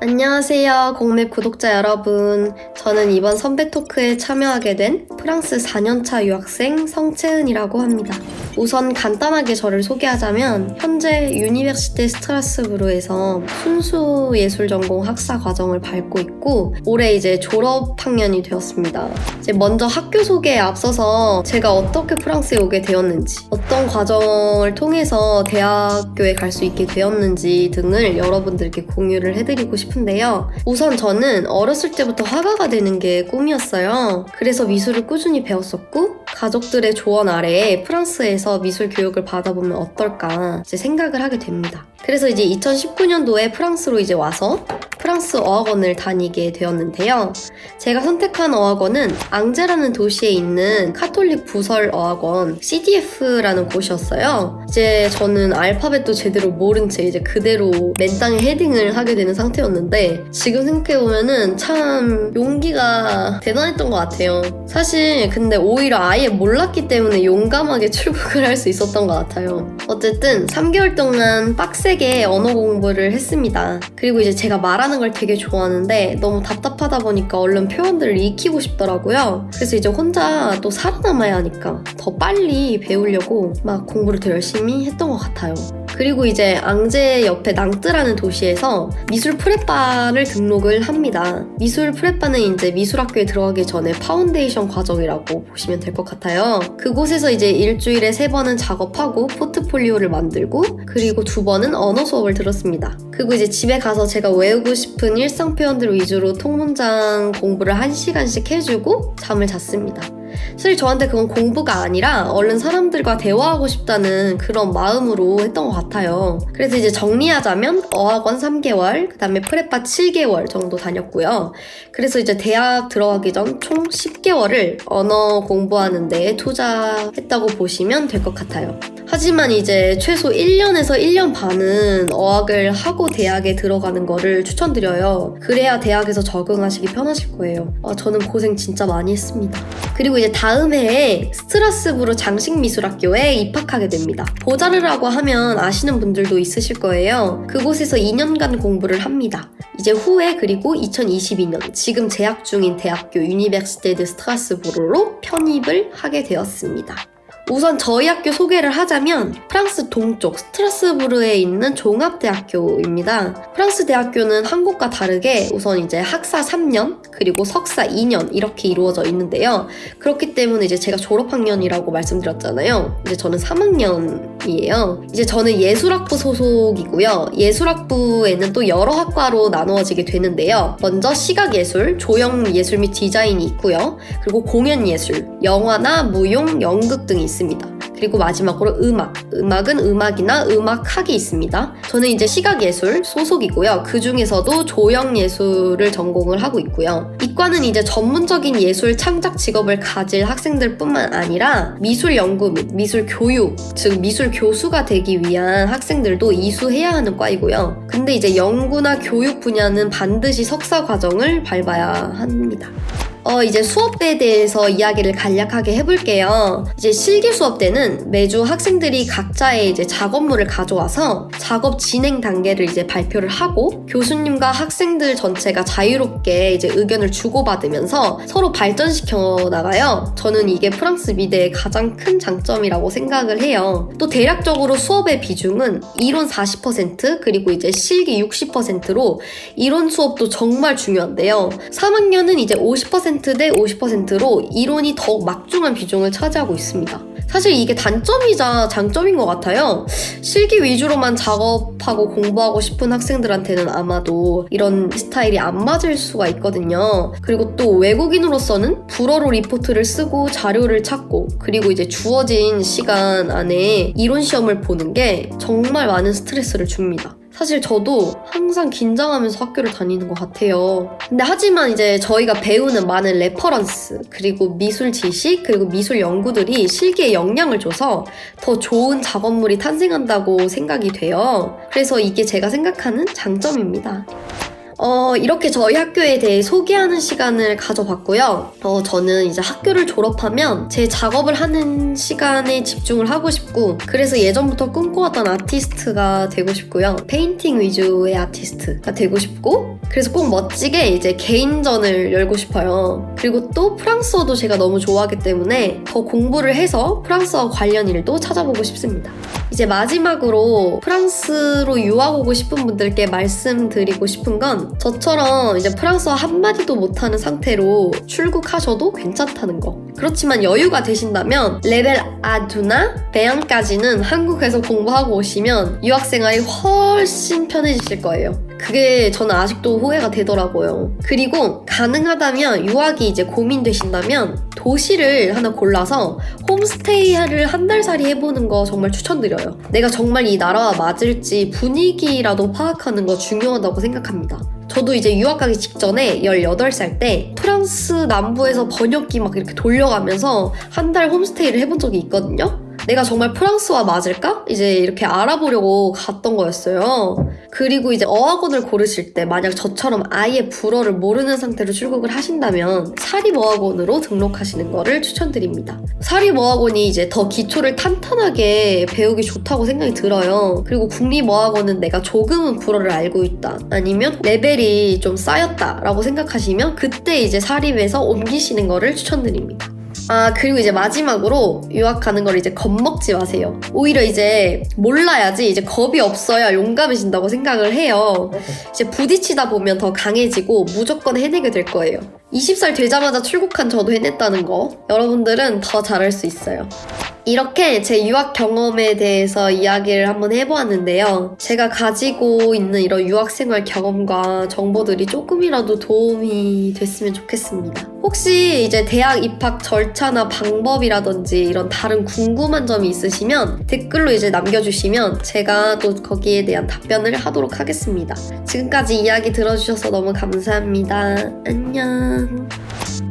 안녕하세요, 공맵 구독자 여러분. 저는 이번 선배 토크에 참여하게 된 프랑스 4년차 유학생 성채은이라고 합니다. 우선 간단하게 저를 소개하자면 현재 유니버시테 스트라스부르에서 순수 예술 전공 학사 과정을 밟고 있고 올해 이제 졸업 학년이 되었습니다. 이제 먼저 학교 소개에 앞서서 제가 어떻게 프랑스에 오게 되었는지, 어떤 과정을 통해서 대학교에 갈 수 있게 되었는지 등을 여러분들께 공유를 해드리고 싶은데요. 우선 저는 어렸을 때부터 화가가 되는 게 꿈이었어요. 그래서 미술을 꾸준히 배웠었고, 가족들의 조언 아래에 프랑스에서 미술 교육을 받아보면 어떨까 생각을 하게 됩니다. 그래서 이제 2019년도에 프랑스로 이제 와서 프랑스 어학원을 다니게 되었는데요. 제가 선택한 어학원은 앙제라는 도시에 있는 카톨릭 부설 어학원 CDF라는 곳이었어요. 이제 저는 알파벳도 제대로 모른 채 이제 그대로 맨 땅에 헤딩을 하게 되는 상태였는데 지금 생각해보면은 참 용기가 대단했던 것 같아요. 사실 근데 오히려 아예 몰랐기 때문에 용감하게 출국을 할 수 있었던 것 같아요. 어쨌든 3개월 동안 빡세 게 언어 공부를 했습니다. 그리고 이제 제가 말하는 걸 되게 좋아하는데 너무 답답하다 보니까 얼른 표현들을 익히고 싶더라고요. 그래서 이제 혼자 또 살아남아야 하니까 더 빨리 배우려고 막 공부를 더 열심히 했던 것 같아요. 그리고 이제 앙제 옆에 낭뜨라는 도시에서 미술 프레바를 등록을 합니다. 미술 프레바는 이제 미술학교에 들어가기 전에 파운데이션 과정이라고 보시면 될 것 같아요. 그곳에서 이제 일주일에 세 번은 작업하고 포트폴리오를 만들고 그리고 두 번은 언어 수업을 들었습니다. 그리고 이제 집에 가서 제가 외우고 싶은 일상 표현들 위주로 통문장 공부를 한 시간씩 해주고 잠을 잤습니다. 사실 저한테 그건 공부가 아니라 얼른 사람들과 대화하고 싶다는 그런 마음으로 했던 것 같아요. 그래서 이제 정리하자면 어학원 3개월, 그 다음에 프레파 7개월 정도 다녔고요. 그래서 이제 대학 들어가기 전 총 10개월을 언어 공부하는 데 투자했다고 보시면 될 것 같아요. 하지만 이제 최소 1년에서 1년 반은 어학을 하고 대학에 들어가는 거를 추천드려요. 그래야 대학에서 적응하시기 편하실 거예요. 아, 저는 고생 진짜 많이 했습니다. 그리고 이제 다음 해에 스트라스부르 장식미술학교에 입학하게 됩니다. 보자르라고 하면 아시는 분들도 있으실 거예요. 그곳에서 2년간 공부를 합니다. 이제 후에 그리고 2022년 지금 재학 중인 대학교 유니버시테드 스트라스부르로 편입을 하게 되었습니다. 우선 저희 학교 소개를 하자면 프랑스 동쪽 스트라스부르에 있는 종합대학교입니다. 프랑스 대학교는 한국과 다르게 우선 이제 학사 3년 그리고 석사 2년 이렇게 이루어져 있는데요. 그렇기 때문에 이제 제가 졸업학년이라고 말씀드렸잖아요. 이제 저는 3학년이에요. 이제 저는 예술학부 소속이고요. 예술학부에는 또 여러 학과로 나누어지게 되는데요. 먼저 시각예술, 조형예술 및 디자인이 있고요. 그리고 공연예술, 영화나 무용, 연극 등이 있습니다. 그리고 마지막으로 음악. 음악은 음악이나 음악학이 있습니다. 저는 이제 시각예술 소속이고요. 그 중에서도 조형예술을 전공을 하고 있고요. 이과는 이제 전문적인 예술 창작 직업을 가질 학생들 뿐만 아니라 미술 연구 및 미술 교육, 즉 미술 교수가 되기 위한 학생들도 이수해야 하는 과이고요. 근데 이제 연구나 교육 분야는 반드시 석사 과정을 밟아야 합니다. 어, 이제 수업에 대해서 이야기를 간략하게 해볼게요. 이제 실기 수업 때는 매주 학생들이 각자의 이제 작업물을 가져와서 작업 진행 단계를 이제 발표를 하고 교수님과 학생들 전체가 자유롭게 이제 의견을 주고받으면서 서로 발전시켜 나가요. 저는 이게 프랑스 미대의 가장 큰 장점이라고 생각을 해요. 또 대략적으로 수업의 비중은 이론 40% 그리고 이제 실기 60%로 이론 수업도 정말 중요한데요. 3학년은 이제 50%대 50%로 이론이 더욱 막중한 비중을 차지하고 있습니다. 사실 이게 단점이자 장점인 것 같아요. 실기 위주로만 작업하고 공부하고 싶은 학생들한테는 아마도 이런 스타일이 안 맞을 수가 있거든요. 그리고 또 외국인으로서는 불어로 리포트를 쓰고 자료를 찾고 그리고 이제 주어진 시간 안에 이론 시험을 보는 게 정말 많은 스트레스를 줍니다. 사실 저도 항상 긴장하면서 학교를 다니는 것 같아요. 근데 하지만 이제 저희가 배우는 많은 레퍼런스, 그리고 미술 지식, 그리고 미술 연구들이 실기에 영향을 줘서 더 좋은 작업물이 탄생한다고 생각이 돼요. 그래서 이게 제가 생각하는 장점입니다. 어, 이렇게 저희 학교에 대해 소개하는 시간을 가져봤고요. 어, 저는 이제 학교를 졸업하면 제 작업을 하는 시간에 집중을 하고 싶고, 그래서 예전부터 꿈꿔왔던 아티스트가 되고 싶고요. 페인팅 위주의 아티스트가 되고 싶고, 그래서 꼭 멋지게 이제 개인전을 열고 싶어요. 그리고 또 프랑스어도 제가 너무 좋아하기 때문에 더 공부를 해서 프랑스어 관련 일도 찾아보고 싶습니다. 이제 마지막으로 프랑스로 유학 오고 싶은 분들께 말씀드리고 싶은 건 저처럼 이제 프랑스어 한마디도 못하는 상태로 출국하셔도 괜찮다는 거. 그렇지만 여유가 되신다면 레벨 아두나 배양까지는 한국에서 공부하고 오시면 유학 생활이 훨씬 편해지실 거예요. 그게 저는 아직도 후회가 되더라고요. 그리고 가능하다면 유학이 이제 고민되신다면 도시를 하나 골라서 홈스테이를 한 달 살이 해보는 거 정말 추천드려요. 내가 정말 이 나라와 맞을지 분위기라도 파악하는 거 중요하다고 생각합니다. 저도 이제 유학 가기 직전에 18살 때 프랑스 남부에서 번역기 막 이렇게 돌려가면서 한 달 홈스테이를 해본 적이 있거든요. 내가 정말 프랑스와 맞을까? 이제 이렇게 알아보려고 갔던 거였어요. 그리고 이제 어학원을 고르실 때 만약 저처럼 아예 불어를 모르는 상태로 출국을 하신다면 사립어학원으로 등록하시는 거를 추천드립니다. 사립어학원이 이제 더 기초를 탄탄하게 배우기 좋다고 생각이 들어요. 그리고 국립어학원은 내가 조금은 불어를 알고 있다. 아니면 레벨이 좀 쌓였다라고 생각하시면 그때 이제 사립에서 옮기시는 거를 추천드립니다. 아, 그리고 이제 마지막으로 유학하는 걸 이제 겁먹지 마세요. 오히려 이제 몰라야지 이제 겁이 없어야 용감해진다고 생각을 해요. 이제 부딪히다 보면 더 강해지고 무조건 해내게 될 거예요. 20살 되자마자 출국한 저도 해냈다는 거. 여러분들은 더 잘할 수 있어요. 이렇게 제 유학 경험에 대해서 이야기를 한번 해보았는데요. 제가 가지고 있는 이런 유학 생활 경험과 정보들이 조금이라도 도움이 됐으면 좋겠습니다. 혹시 이제 대학 입학 절차나 방법이라든지 이런 다른 궁금한 점이 있으시면 댓글로 이제 남겨주시면 제가 또 거기에 대한 답변을 하도록 하겠습니다. 지금까지 이야기 들어주셔서 너무 감사합니다. 안녕. Paalam.